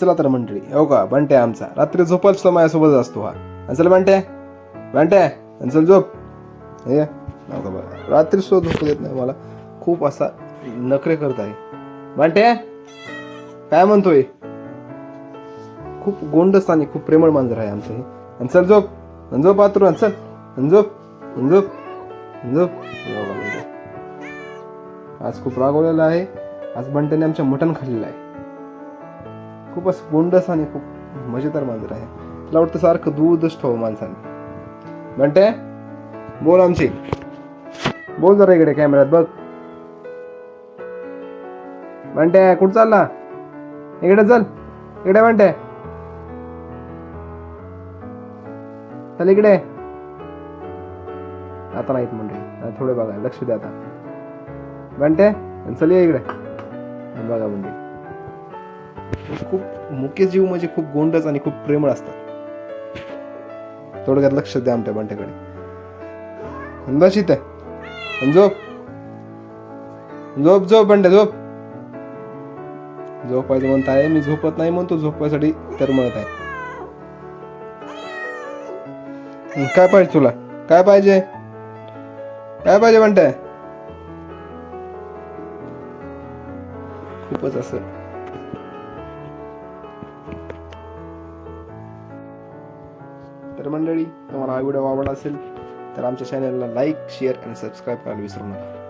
चला तर मंडळी हो का? बंट्या आमचा. रात्री झोपायला सुद्धा माझ्यासोबत असतो हा. आणि चल बंट्या बंट्या चल झोप. हे हो का बघा रात्री सुद्धा झोपू देत नाही मला. खूप असा नखरे करत आहे. बंट्या काय म्हणतोय? खूप गोंडस आणि खूप प्रेमळ मांजर आहे आमचं हे. आणि चल झोप. आणि झोप आणि चल. झोप. झोप. झोप. आज खूप रागवलेला आहे. आज बंट्याने आमच्या मटण खाल्लेलं आहे. खूप असं गोंडस आणि खूप मजेदार मांजर आहे. तुला वाटतं सारखं दूधच ठेव हो माणसाने? म्हणते बोल आमची. बोल जरा इकडे कॅमेऱ्यात बघ. म्हणते कुठं चालला? इकडे चल. इकडे म्हणते चल इकडे. आता नाहीत म्हणजे थोडे बघा. लक्ष द्या आता. म्हणते चल ये इकडे. बघा म्हणजे खूप मुके जीव म्हणजे खूप गोंडच आणि खूप प्रेमळ असतात. थोडक्यात लक्ष द्या आमच्या बंट्याकडे. आणि आहे. झोप. झोप झोप बंट्या झोप. झोपायचं म्हणत आहे मी झोपत नाही म्हणतो झोपायसाठी तर म्हणत आहे. काय पाहिजे तुला? काय पाहिजे? काय पाहिजे म्हणताय खूपच असं. तर मंडळी तुम्हाला हा व्हिडिओ आवडला असेल तर आमच्या चॅनलला लाईक शेअर आणि सबस्क्राईब करायला विसरू नका.